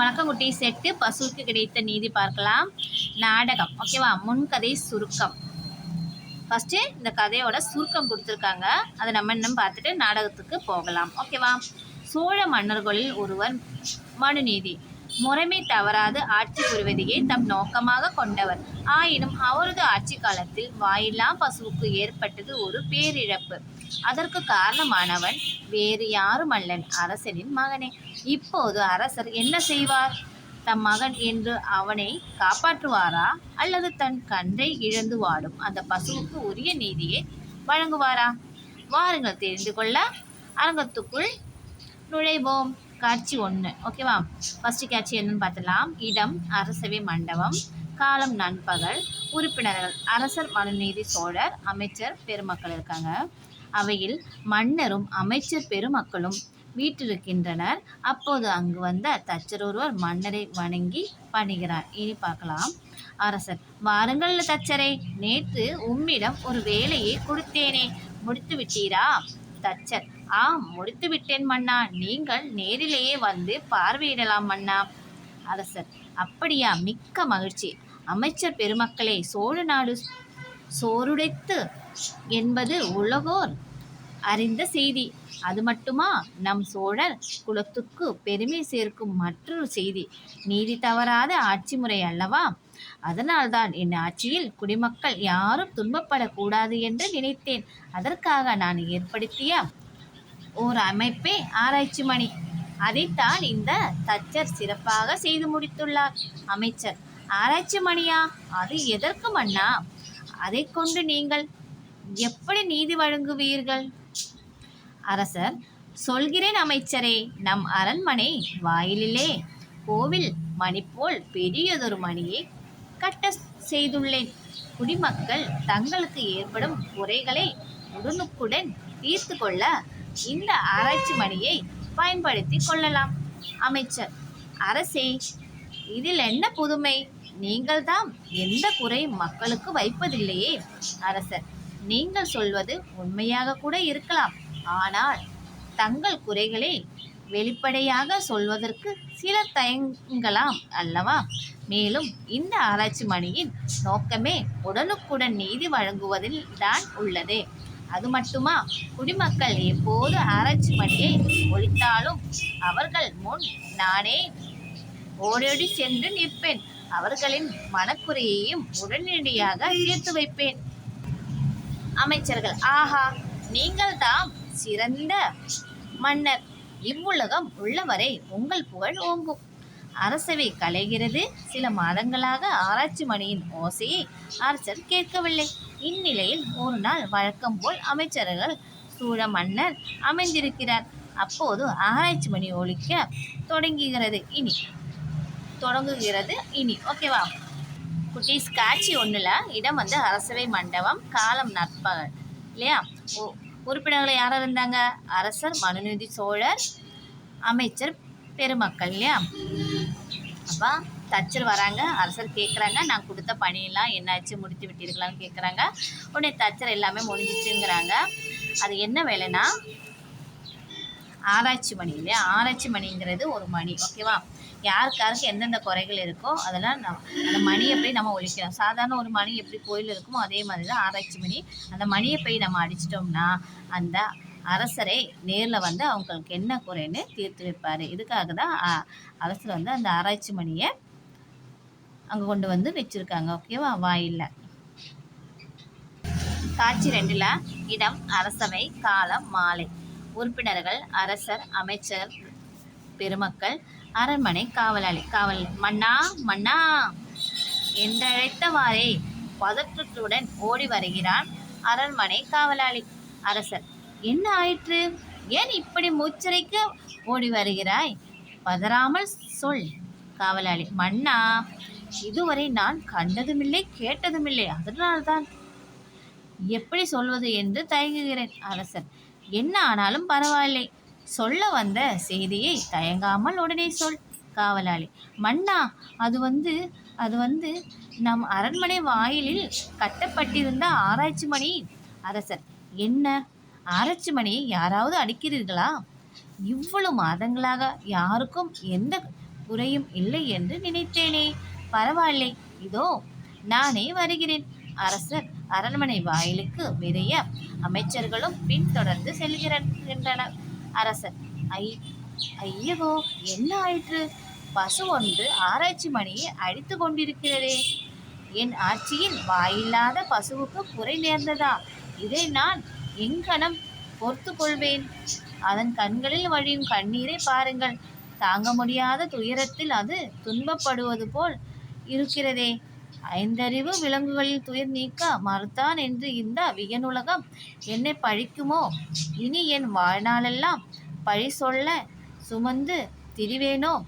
வணக்கங்குட்டி set பசுவுக்கு கிடைத்த நீதி பார்க்கலாம். நாடகம் ஓகேவா முன்கதை சுருக்கம். ஃபஸ்ட்டு இந்த கதையோட சுருக்கம் கொடுத்துருக்காங்க. அதை நம்ம இன்னும் பார்த்துட்டு நாடகத்துக்கு போகலாம் ஓகேவா சோழ மன்னர்களில் ஒருவர் மனுநீதி. முறைமை தவறாது ஆட்சி புரிவதையே தம் நோக்கமாக கொண்டவர். ஆயினும் அவரது ஆட்சி காலத்தில் வாயில்லா பசுவுக்கு ஏற்பட்டது ஒரு பேரிழப்பு. அதற்கு காரணமானவன் வேறு யாரும் அல்லன் அரசனின் மகனே. இப்போது அரசர் என்ன செய்வார்? தம் மகன் என்று அவனை காப்பாற்றுவாரா? அல்லது தன் கன்றை இழந்து வாடும் அந்த பசுவுக்கு உரிய நீதியை வழங்குவாரா? வாருங்கள் தெரிந்து கொள்ள அரங்கத்துக்குள் நுழைவோம். காட்சி ஒன்று ஓகேவா ஃபஸ்ட்டு காட்சி என்னன்னு பார்த்துலாம் இடம் அரசவை மண்டபம் காலம் நண்பகல் உறுப்பினர்கள் அரசர் மனுநீதி சோழர் அமைச்சர் பெருமக்கள் இருக்காங்க. அவையில் மன்னரும் அமைச்சர் பெருமக்களும் வீட்டிருக்கின்றனர் அப்போது அங்கு வந்த தச்சர் ஒருவர் மன்னரை வணங்கி பணிகிறார். இனி பார்க்கலாம். அரசர் வாருங்கள் தச்சரே நேற்று உம்மிடம் ஒரு வேலையை கொடுத்தேனே. முடித்து விட்டீரா தச்சர் ஆம் முடித்து விட்டேன் மன்னா. நீங்கள் நேரிலேயே வந்து பார்வையிடலாம் மன்னா. அரசர் அப்படியா? மிக்க மகிழ்ச்சி. அமைச்சர் பெருமக்களே சோழ நாடு சோறுடைத்து என்பது உலகோர் அறிந்த செய்தி. அது மட்டுமா? நம் சோழர் குலத்துக்கு பெருமை சேர்க்கும் மற்றொரு செய்தி. நீதி தவறாத ஆட்சி முறை அல்லவா? அதனால்தான் என் ஆட்சியில் குடிமக்கள் யாரும் துன்பப்படக்கூடாது என்று நினைத்தேன். அதற்காக நான் ஏற்படுத்திய ஓர் அமைப்பே ஆராய்ச்சி மணி. அதைத்தான் இந்த தச்சர் சிறப்பாக செய்து முடித்துள்ளார். அமைச்சர் ஆராய்ச்சி மணியா? அது எதற்கு மன்னா? அதை கொண்டு நீங்கள் எப்படி நீதி வழங்குவீர்கள்? அரசர் சொல்கிறேன் அமைச்சரே. நம் அரண்மனை வாயிலிலே கோவில் மணி போல் பெரியதொரு மணியை கட்ட செய்துள்ளேன். குடிமக்கள் தங்களுக்கு ஏற்படும் குறைகளை உடனுக்குடன் தீர்த்து கொள்ள இந்த ஆராய்ச்சி மணியை பயன்படுத்தி கொள்ளலாம். அமைச்சர் அரசே இதில் என்ன புதுமை? நீங்கள்தான் எந்த குறை மக்களுக்கு வைப்பதில்லையே. அரசர் நீங்கள் சொல்வது உண்மையாக கூட இருக்கலாம். ஆனால் தங்கள் குறைகளை வெளிப்படையாக சொல்வதற்கு சில தயங்கலாம் அல்லவா? மேலும் இந்த ஆராய்ச்சி மணியின் நோக்கமே உடனுக்குடன் நீதி வழங்குவதில் தான் உள்ளது. அது மட்டுமா? குடிமக்கள் எப்போது ஆராய்ச்சி மணியை ஒழித்தாலும் அவர்கள் முன் நானே ஓடோடி சென்று நிற்பேன். அவர்களின் மனக்குறையையும் உடனடியாக தீர்த்து வைப்பேன். அமைச்சர்கள் ஆஹா நீங்கள் தாம் சிறந்த மன்னர். இவ்வுலகம் உள்ளவரை உங்கள் புகழ் ஓங்கும். அரசவை கலைகிறது. சில மாதங்களாக ஆராய்ச்சி மணியின் ஓசையை அரசர் கேட்கவில்லை. இந்நிலையில் ஒரு நாள் வழக்கம் போல் அமைச்சர்கள் சூழ மன்னர் அமைந்திருக்கிறார். அப்போது ஆராய்ச்சி மணி ஒழிக்க தொடங்குகிறது. இனி தொடங்குகிறது. இனி ஓகேவா? குட்டீஸ் காட்சி ஒன்றில் இடம் வந்து அரசவை மண்டபம் காலம் நற்பகல். இல்லையா? உறுப்பினர்கள் யார் இருந்தாங்க? அரசர் மனுநீதி சோழர் அமைச்சர் பெருமக்கள். இல்லையா? அப்போ தச்சர் வராங்க அரசர் கேட்குறாங்க நான் கொடுத்த பணியெல்லாம் என்னாச்சு முடித்து விட்டிருக்கலாம்னு கேட்குறாங்க உடனே தச்சர் எல்லாமே முடிஞ்சிச்சுங்கிறாங்க. அது என்ன வேலைன்னா ஆராய்ச்சி மணி இல்லையா? ஆராய்ச்சி மணிங்கிறது ஒரு மணி ஓகேவா? யாருக்காருக்கு எந்தெந்த குறைகள் இருக்கோ அதெல்லாம் நம்ம அந்த மணியை போய் நம்ம ஒழிக்கிறோம். சாதாரண ஒரு மணி எப்படி கோயில் இருக்குமோ அதே மாதிரி தான் ஆராய்ச்சி மணி அந்த மணியை போய் நம்ம அடிச்சிட்டோம்னா அந்த அரசரை நேரில் வந்து அவங்களுக்கு என்ன குறைன்னு தீர்த்து வைப்பார். இதுக்காக தான் அரசர் வந்து அந்த ஆராய்ச்சி மணியை அங்கே கொண்டு வந்து வச்சுருக்காங்க. ஓகேவா? வாயில்ல. காட்சி ரெண்டில் இடம் அரசவை காலம் மாலை. உறுப்பினர்கள் அரசர் அமைச்சர் பெருமக்கள் அரண்மனை காவலாளி காவல் மன்னா மன்னா என்றழைத்தவாறே பதற்றத்துடன் ஓடி வருகிறான் அரண்மனை காவலாளி அரசர். என்ன ஆயிற்று? ஏன் இப்படி மூச்சரைக்க ஓடி வருகிறாய்? பதறாமல் சொல் காவலாளி. மன்னா இதுவரை நான் கண்டதுமில்லை கேட்டதுமில்லை. அதனால்தான் எப்படி சொல்வது என்று தயங்குகிறேன் அரசர். என்ன ஆனாலும் பரவாயில்லை. சொல்ல வந்த செய்தியை தயங்காமல் உடனே சொல் காவலாளி. மன்னா அது வந்து அது வந்து நம் அரண்மனை வாயிலில் கட்டப்பட்டிருந்த ஆராய்ச்சி மணி அரசர். என்ன? ஆராய்ச்சி மணியை யாராவது அடிக்கிறீர்களா? இவ்வளவு மாதங்களாக யாருக்கும் எந்த குறையும் இல்லை என்று நினைத்தேனே. பரவாயில்லை. இதோ நானே வருகிறேன். அரசர் அரண்மனை வாயிலுக்கு விரைய அமைச்சர்களும் பின்தொடர்ந்து செல்கின்றனர். அரசர் ஐ ஐயோ என்ன ஆயிற்று? பசு ஒன்று ஆராய்ச்சி மணியை அடித்து கொண்டிருக்கிறதே. என் ஆட்சியில் வாயில்லாத பசுவுக்கு குறை நேர்ந்ததா? இதை நான் எங்கனம் பொறுத்து கொள்வேன் அதன் கண்களில் வழியும் கண்ணீரை பாருங்கள். தாங்க முடியாத துயரத்தில் அது துன்பப்படுவது போல் இருக்கிறதே. ஐந்தறிவு விலங்குகளில் துயர் நீக்க மறுத்தான் என்று இந்த வியனுலகம் என்னை பழிக்குமோ? இனி என் வாழ்நாளெல்லாம் பழி சொல்ல சுமந்து திரிவேனோ?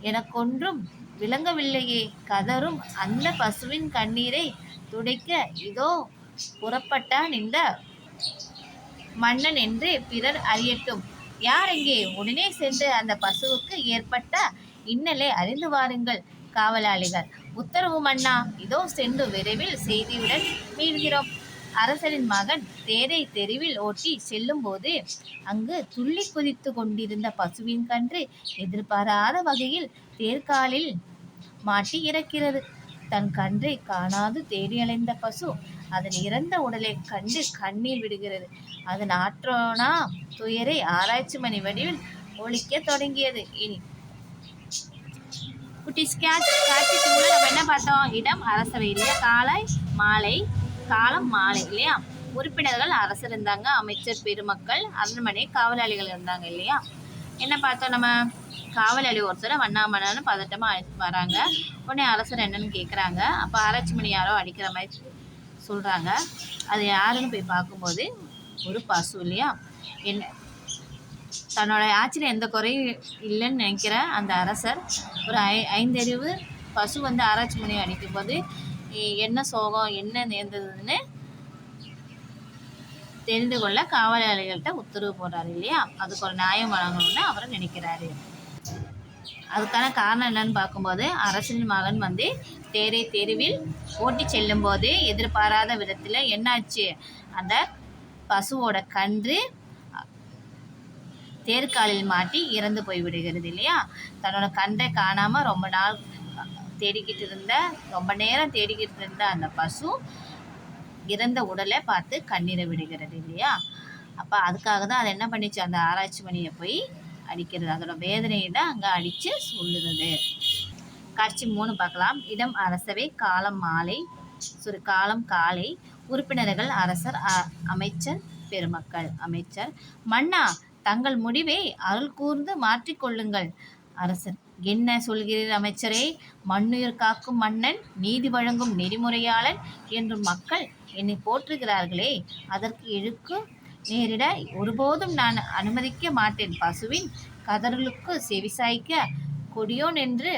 எனக்கொன்றும் விளங்கவில்லையே. கதரும் அந்த பசுவின் கண்ணீரை துடைக்க இதோ புறப்பட்டான் இந்த மன்னன் என்று பிறர் அறியட்டும். யார் எங்கே உடனே சென்று அந்த பசுவுக்கு ஏற்பட்ட இன்னலை அறிந்து வாருங்கள் காவலாளிகள். உத்தரவு மன்னா இதோ சென்று விரைவில் செய்தியுடன் மீள்கிறோம். அரசரின் மகன் தேரை தெருவில் ஓட்டி செல்லும்போது அங்கு துள்ளி குதித்து கொண்டிருந்த பசுவின் கன்று எதிர்பாராத வகையில் தேர்காலில் மாட்டி இறக்கிறது. தன் கன்றை காணாது தேடி அலைந்த பசு அதன் இறந்த உடலை கண்டு கண்ணீர் விடுகிறது. அதன் ஆற்றோனா துயரை ஆராய்ச்சி மணி வடிவில் ஒழிக்க தொடங்கியது. இனி குட்டி ஸ்கேட்ச் காட்சி நம்ம என்ன பார்த்தோம்? இடம் அரசவை இல்லையா? காலை மாலை காலம் மாலை இல்லையா? உறுப்பினர்கள் அரசர் இருந்தாங்க அமைச்சர் பெருமக்கள் அரண்மனை காவலாளிகள் இருந்தாங்க இல்லையா? என்ன பார்த்தோம் நம்ம? காவலாளி ஒருத்தர் வண்ணாமண்ணு பதட்டமாக வராங்க. உடனே அரசர் என்னன்னு கேட்குறாங்க அப்போ ஆராய்ச்சி மணி யாரோ அடிக்கிற மாதிரி சொல்கிறாங்க அது யாருன்னு போய் பார்க்கும்போது ஒரு பசு இல்லையா? என்ன? தன்னோட ஆட்சியில் எந்த குறையும் இல்லைன்னு நினைக்கிற அந்த அரசர் ஒரு ஐ ஐந்தறிவு பசு வந்து ஆராய்ச்சி மணி அடிக்கும்போது போது என்ன சோகம்? என்ன நேர்ந்ததுன்னு தெரிந்து கொள்ள காவலாளிகள்கிட்ட உத்தரவு போடுறாரு இல்லையா? அதுக்கு ஒரு நியாயம் வழங்கணும்னு அவர் நினைக்கிறாரு. அதுக்கான காரணம் என்னன்னு பார்க்கும்போது அரசனின் மகன் வந்து தேரை தெருவில் ஓட்டி செல்லும்போது எதிர்பாராத விதத்தில் என்னாச்சு? அந்த பசுவோட கன்று தேர்காலில் மாட்டி இறந்து போய் விடுகிறது இல்லையா? தன்னோட கன்றை காணாமல் ரொம்ப நாள் தேடிக்கிட்டு இருந்த ரொம்ப நேரம் தேடிக்கிட்டு இருந்த அந்த பசு இறந்த உடலை பார்த்து கண்ணீரை விடுகிறது இல்லையா? அப்போ அதுக்காக தான் அது என்ன பண்ணிச்சு? அந்த ஆராய்ச்சி மணியை போய் அடிக்கிறது. அதோட வேதனையை தான் அங்கே அடித்து சொல்லுறது. காட்சி மூணு பார்க்கலாம். இடம் அரசவை காலம் மாலை சுரு காலம் காலை. உறுப்பினர்கள் அரசர் அ- அமைச்சர் பெருமக்கள் அமைச்சர். மன்னா தங்கள் முடிவை அருள் கூர்ந்து மாற்றிக்கொள்ளுங்கள் அரசர் என்ன சொல்கிறீர் அமைச்சரே? மண்ணுயிர் காக்கும் மன்னன் நீதி வழங்கும் நெறிமுறையாளன் என்று மக்கள் என்னை போற்றுகிறார்களே. அதற்கு இழுக்கு நேரிட ஒருபோதும் நான் அனுமதிக்க மாட்டேன். பசுவின் கதறலுக்கு செவிசாய்க்க கொடியோன் என்று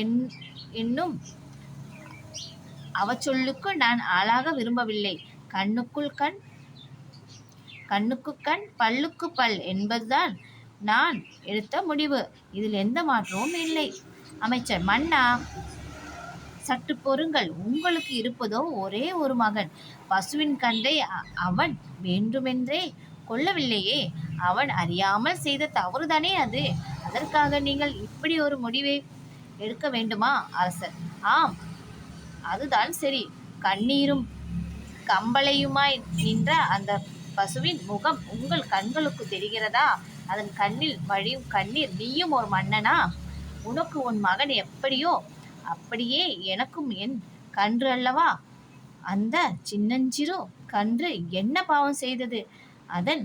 என் என்னும் அவச்சொல்லுக்கு நான் ஆளாக விரும்பவில்லை. கண்ணுக்குள் கண் கண்ணுக்கு கண் பல்லுக்கு பல் என்பதுதான் நான் எடுத்த முடிவு. இதில் எந்த மாற்றமும் இல்லை. அமைச்சர் மன்னா சற்று பொறுங்கள். உங்களுக்கு இருப்பதோ ஒரே ஒரு மகன். பசுவின் கன்றை அ- அவன் வேண்டுமென்றே கொள்ளவில்லையே. அவன் அறியாமல் செய்த தவறுதானே அது? அதற்காக நீங்கள் இப்படி ஒரு முடிவை எடுக்க வேண்டுமா அரசர்? ஆம். அதுதான் சரி. கண்ணீரும் கம்பளையுமாய் நின்ற அந்த பசுவின் முகம் உங்கள் கண்களுக்கு தெரிகிறதா? அதன் கண்ணில் வழியும் கண்ணீர். நீயும் ஒரு மன்னனா? உனக்கு உன் மகன் எப்படியோ அப்படியே எனக்கும் என் கன்று அல்லவா? அந்த சின்னஞ்சிறு கன்று என்ன பாவம் செய்தது? அதன்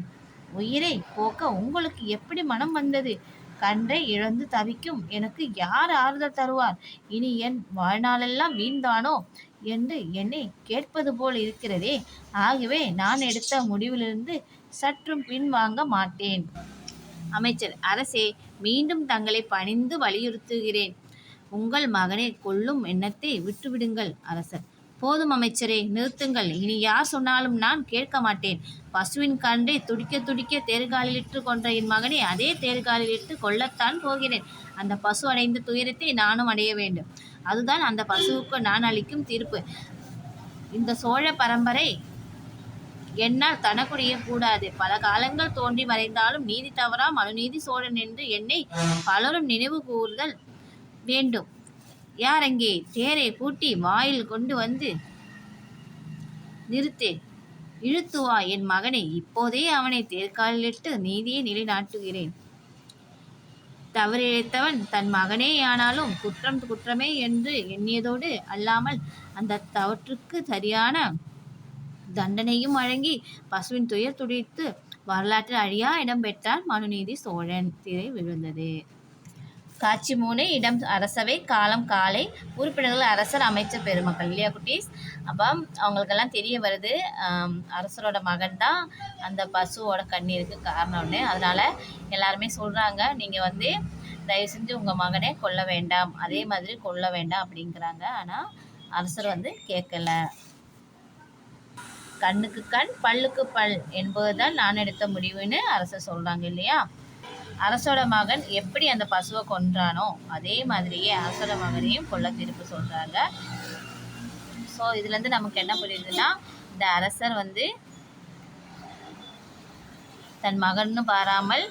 உயிரை போக்க உங்களுக்கு எப்படி மனம் வந்தது? கன்றை இழந்து தவிக்கும் எனக்கு யார் ஆறுதல் தருவார்? இனி என் வாழ்நாளெல்லாம் வீண்தானோ? என்று என்னை கேட்பது போல் இருக்கிறதே. ஆகவே நான் எடுத்த முடிவிலிருந்து சற்றும் பின்வாங்க மாட்டேன். அமைச்சர் அரசே மீண்டும் தங்களை பணிந்து வலியுறுத்துகிறேன். உங்கள் மகனை கொல்லும் எண்ணத்தை விட்டுவிடுங்கள் அரசர். போதும் அமைச்சரே நிறுத்துங்கள். இனி யார் சொன்னாலும் நான் கேட்க மாட்டேன். பசுவின் கன்றை துடிக்க துடிக்க தேர்காலிலிட்டு கொன்ற என் மகனை அதே தேர்காலிலிட்டு கொல்லத்தான் போகிறேன். அந்த பசு அடைந்த துயரத்தை நானும் அடைய வேண்டும். அதுதான் அந்த பசுவுக்கு நான் அளிக்கும் தீர்ப்பு. இந்த சோழ பரம்பரை என்னால் தனக்குடைய கூடாது. பல காலங்கள் தோன்றி மறைந்தாலும் நீதி தவறா மனுநீதி சோழன் என்று என்னை பலரும் நினைவு கூறுதல். வேண்டும். யார் அங்கே தேரை பூட்டி வாயில் கொண்டு வந்து நிறுத்து? இழுத்து வா என் மகனை. இப்போதே அவனை தேர்காலிலிட்டு நீதியை நிலைநாட்டுகிறேன். தவறிழைத்தவன் தன் மகனே ஆனாலும் குற்றம் குற்றமே என்று எண்ணியதோடு அல்லாமல் அந்த தவற்றுக்கு சரியான தண்டனையும் வழங்கி பசுவின் துயர் துடித்து வரலாற்றில் அழியா இடம்பெற்றார் மனுநீதி சோழன். திரை விழுந்தது. காட்சி மூணு இடம் அரசவை காலம் காலை உறுப்பினர்கள் அரசர் அமைச்சர் பெருமக்கள். இல்லையா குட்டீஸ்? அப்போ அவங்களுக்கெல்லாம் தெரிய வருது அரசரோட மகன் தான் அந்த பசுவோட கண்ணீருக்கு காரணம்னு அதனால் எல்லாருமே சொல்கிறாங்க நீங்கள் வந்து தயவு செஞ்சு உங்கள் மகனே கொல்ல வேண்டாம். அதே மாதிரி கொல்ல வேண்டாம் அப்படிங்கிறாங்க. ஆனால் அரசர் வந்து கேட்கல. கண்ணுக்கு கண் பல்லுக்கு பல் என்பதுதான் நான் எடுத்த முடிவுன்னு அரசர் சொல்கிறாங்க இல்லையா? அரசோட மகன் எப்படி அந்த பசுவை கொன்றானோ அதே மாதிரியே அரசோட மகனையும் கொல்ல தீர்ப்பு சொல்கிறாங்க ஸோ இதுலேருந்து நமக்கு என்ன புரியுதுன்னா இந்த அரசர் வந்து தன் மகன்னு பாராமல்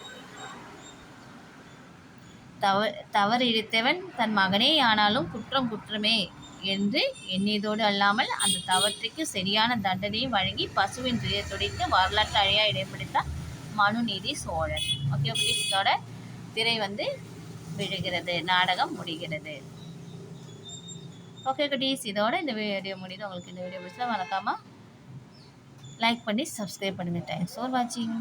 தவ தவறு இழைத்தவன் தன் மகனே ஆனாலும் குற்றம் குற்றமே என்று எண்ணியதோடு அல்லாமல் அந்த தவற்றுக்கு சரியான தண்டனையும் வழங்கி பசுவின் துயர் துடைத்து வரலாற்று அழியா இடைப்படுத்த மனுநீதி சோழன். ஓகே இதோட திரை வந்து விழுகிறது நாடகம் முடிகிறது. ஓகே குட்டீஸ் இதோட இந்த வீடியோ முடியுது உங்களுக்கு இந்த வீடியோ பிடிச்சா மறக்காமல் லைக் பண்ணி சப்ஸ்கிரைப் பண்ணுங்கள் தேங்க்ஸ் ஃபார் வாட்சிங்